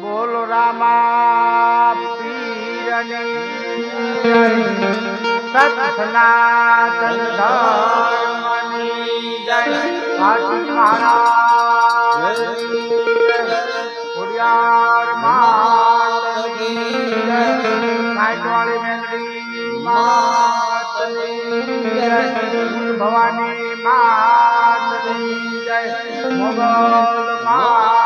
બોલો રામા પીરની જય. સત સનાતન ધર્મની જય. હાથી મહારાજ ખોડિયાર માતની જય. ભવાની માતની જય. મોગલ માતની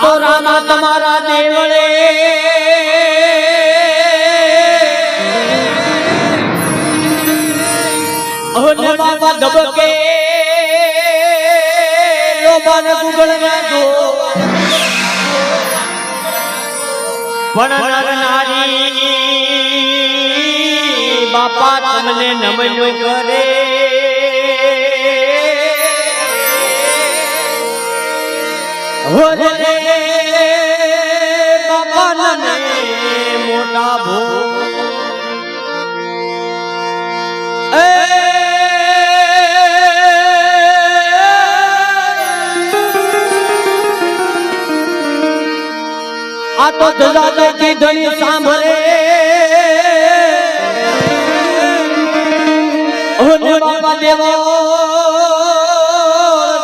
તો રામા તમારા દેવળે. ઓને બાબા ધબકે લોબાને ગુગળ નાખો પણ નર નારી બાપા તમને નમન કરે. હોરે બાપા મોટા ભો. આ તો ધજા દેખી ધણી સાંભળે. ઓને બાપા દેવો.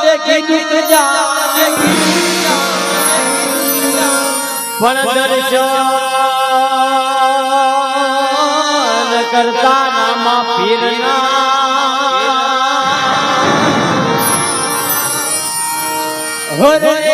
દેખી દુઃખ જા. પણ દર્શન કરતા નામા પીરના હોરે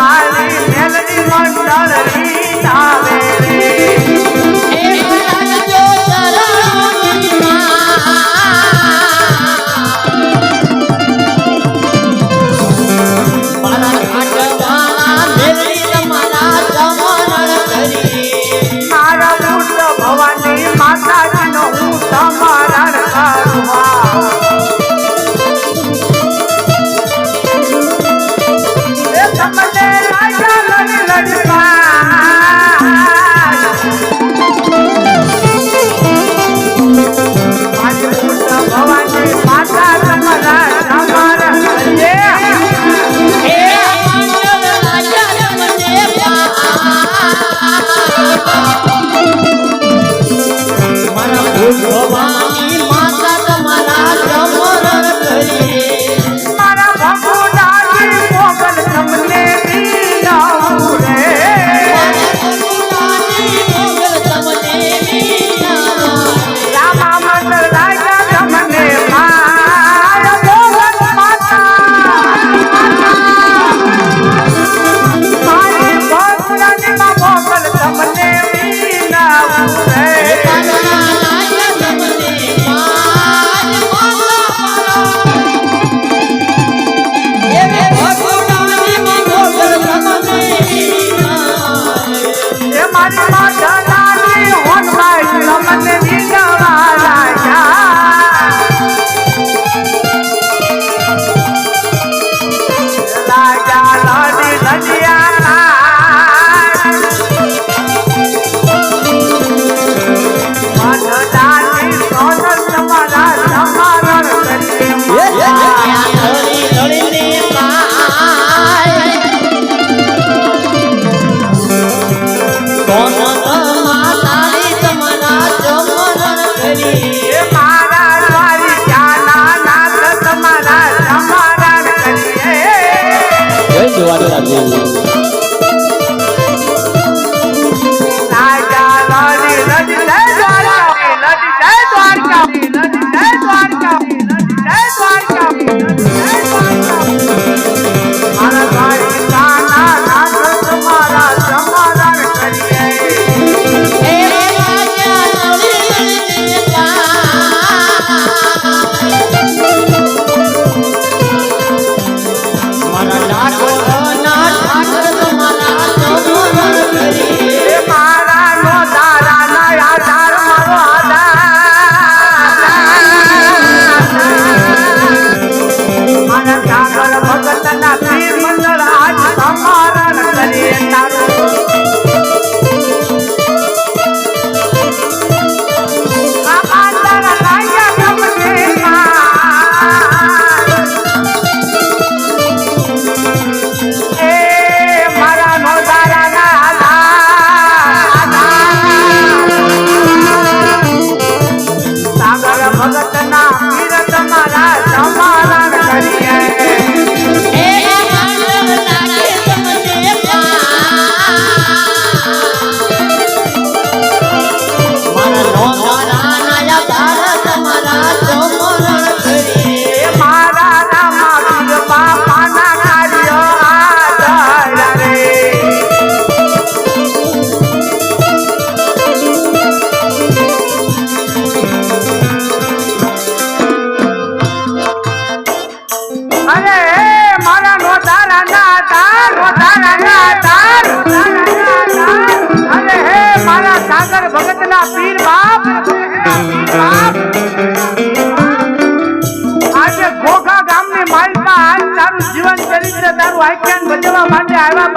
કાંઠવાળી મેલડી મંડળ રીતાવે રે.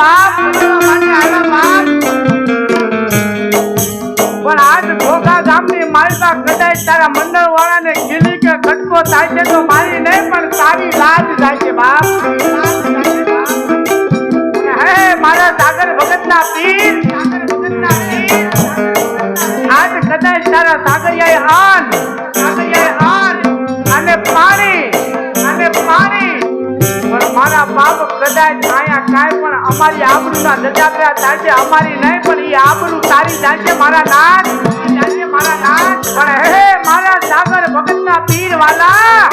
બાપ પણ આજ ઘોઘા ગામની માલપા કદાચ તારા મંડળ વાળાને ખીલી કે ખટકો થાય છે તો મારી નહીં, પણ તારી લાજ થાય છે બાપ. હે મારા સાગર ભગતના પીર, આજ કદાચ તારા સાગરિયાએ આન પણ બાપ કદાચ માયા કાંઈ, પણ અમારી આબરૂના થાય છે અમારી નહીં, પણ એ આબરૂ તારી જાય મારા નાથ છે મારા નાથ પણ હે મારા સાગર ભગતના પીર વાલા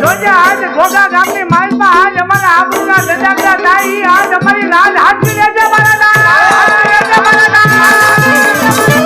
જોજે આજ ઘોઘા ગામની માલમાં, આજ અમારા આબરૂના દજાકરા થાય, ઈ આજ અમારી લાજ હાથવી લેજે મારા નાથ હાથવી લેજે મારા નાથ.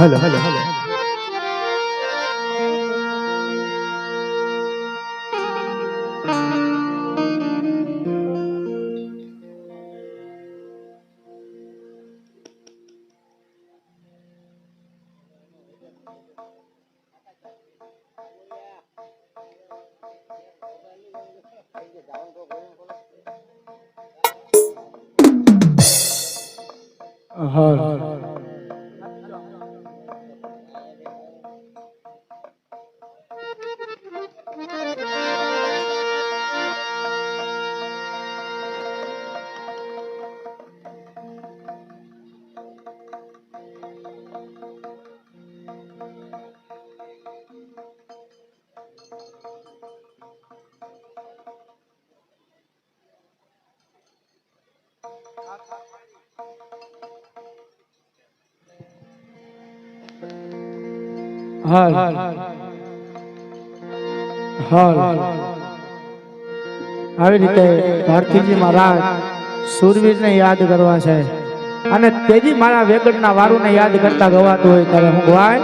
હલો હલો હલો હાલ. હાલ. આવી રીતે ભારતીજી મહારાજ સુરવીરને યાદ કરવા છે. અને તેજી મારા વેગડના વારુને યાદ કરતા ગવાતું હોય ત્યારે હું ગવાય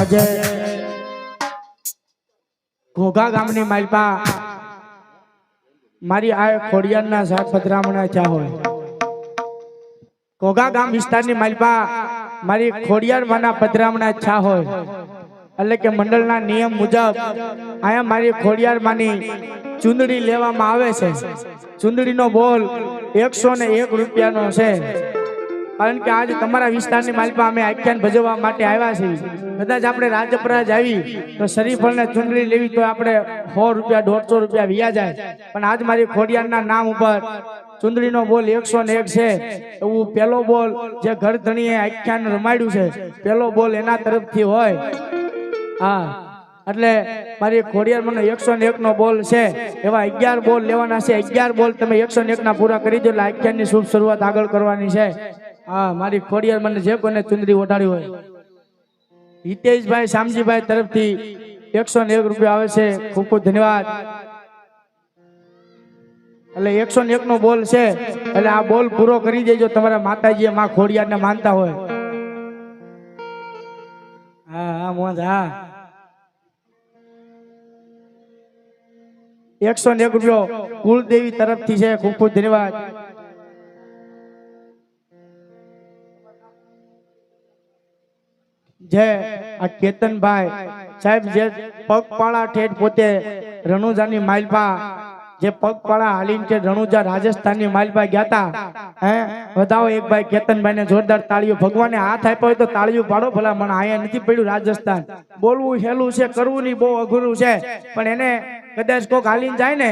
આજે ઘોઘા ગામની માલપા મારી આ ખોડિયારના સાત પધરામણા ચા હોય. ઘોઘા ગામ વિસ્તારની માલપા મારી ખોડિયાર માના પધરામણા ચા હોય. એટલે કે મંડળના નિયમ મુજબ અહીંયા મારી ખોડિયાર માની ચુંદડી લેવામાં આવે છે. ચુંદડીનો બોલ એકસો ને એક રૂપિયાનો છે. કારણ કે આજે તમારા વિસ્તારની માલિકા અમે આખ્યાન ભજવવા માટે આવ્યા છીએ. કદાચ આપણે રાજપરાજ આવી તો શરીફળને ચુંદડી લેવી તો આપણે સો રૂપિયા, દોઢસો રૂપિયા વ્યા જાય. પણ આજ મારી ખોડિયારના નામ ઉપર ચુંદડીનો બોલ એકસો ને એક છે. એવું પહેલો બોલ જે ઘર ધણીએ આખ્યાન રમાડ્યું છે. પહેલો બોલ એના તરફથી હોય. હા. એટલે મારી ખોડિયાર મને એકસો ને એક નો બોલ છે. એવા અગિયાર બોલ લેવાના છે. અગિયાર બોલ તમે એકસો ને એક ના પૂરા કરી દો. એટલે આખ્યાનની શુભ શરૂઆત આગળ કરવાની છે. હા, મારી ખોડિયાર મને જે કોને ચુંદરી ઓઢાડી હોય. હિતેશભાઈ શામજીભાઈ તરફથી એકસો ને એક રૂપિયા આવે છે. ખૂબ ખૂબ ધન્યવાદ. એટલે એકસો ને એક નો બોલ છે. એટલે આ બોલ પૂરો કરી દેજો. તમારા માતાજી માં ખોડિયાર ને માનતા હોય. હા હા મોજ હા. એકસો ને રૂપિયો કુલદેવી તરફથી છે. ખૂબ ખૂબ ધન્યવાદ. જે આ કેતનભાઈ સાહેબ, જે પગપાળા ઠેઠ પોતે રણુજાની માલપા, જે પગપાળા હાલીને છે રણુજા રાજસ્થાનની માલપા ગયા હતા હે? વધાવો એક ભાઈ કેતનભાઈને જોરદાર તાળીઓ ભગવાને હાથ આપ્યો હોય તો તાળીઓ પાડો ભલા, મને અહીંયા નથી પડ્યું રાજસ્થાન. બોલવું, હેલું છે, કરવું નહીં, બહુ અઘરું છે. પણ એને કદાચ કોક હાલીને જાય ને,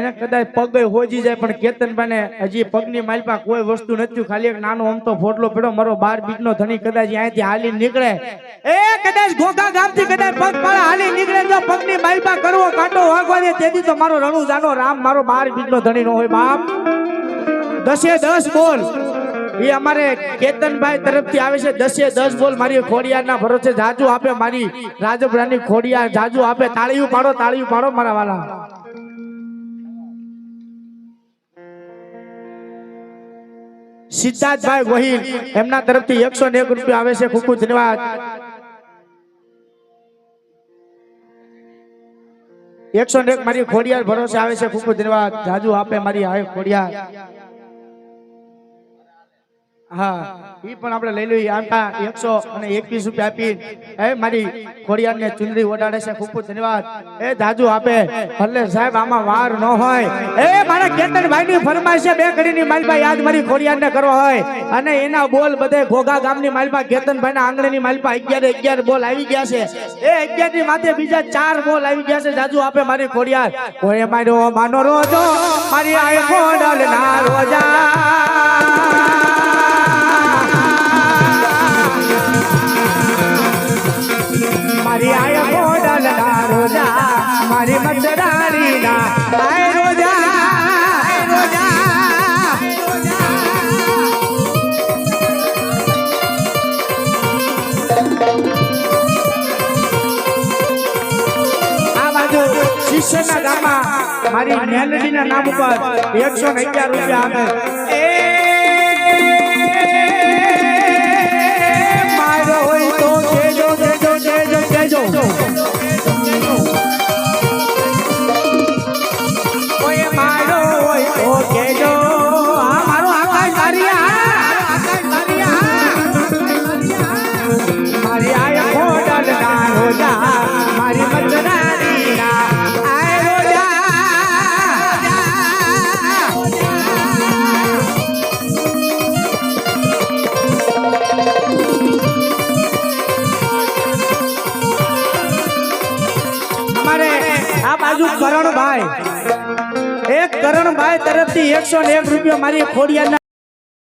એને કદાચ પગ હોજી જાય, પણ કેતનભાઈ ને હજી પગની માલપા કોઈ વસ્તુ નથી ખાલી એક નાનો અમતો ફોટલો પડ્યો, મારો બાર બીજ નો ધણી કદાચ અહીંયાથી હાલી નીકળે. એ કદાચ ઘોઘા ગામથી કદાચ પગ પાળા હાલી નીકળે, જો પગની માલપા કરવો કાંટો વાગવા દે, તેથી તો મારો રણુ જાનો રામ, મારો બાર બીજ નો ધણી નો હોય બાપ. દસે દસ બોલ. એ અમારે કેતનભાઈ તરફથી આવે છે, દસે દસ બોલ મારી ખોડિયાના ભરોસે જાજુ આપે મારી રાજપરાની ખોડિયા, જાજુ આપે. તાળીયું પાડો તાળીયું પાડો મારા વાલા. સિદ્ધાર્થભાઈ ગોહિલ એમના તરફથી એકસો ને એક રૂપિયા આવે છે. ખૂબ ખૂબ ધન્યવાદ. એકસો ને એક મારી ખોડિયાર ભરોસે આવે છે. ખૂબ ખૂબ ધન્યવાદ. જાજુ આપે મારી આવે ખોડિયાર ઈ પણ આપણે લઈ લઈએ આમટા એકસો અને એકવીસ રૂપિયા આપી એ મારી ખોડિયાર ને ચુંદડી ઓડાડે છે એ એટલે સાહેબ, આમાં વાર ન હોય. એ મારા કેતનભાઈ ની ફરમાઈશ બે ઘડીની માલપા યાદ મારી ખોડિયાર ને કરો હોય. અને એના બોલ બધે ઘોઘા ગામની માલપા કેતનભાઈ ના આંગણીની માલપા, અગિયાર અગિયાર બોલ આવી ગયા છે. એ અગિયારની માથે બીજા ચાર બોલ આવી ગયા છે દાજુ આપે મારી ખોડિયાર. કોઈ મારો માનો રોજો, મારી ના રોજા. શિષ્યના ગામમાં મારી મેલડીના નામ ઉપર એકસો ને અગિયાર રૂપિયા કરણભાઈ તરફથી એકસો ને એક રૂપિયા મારી ખોડિયાના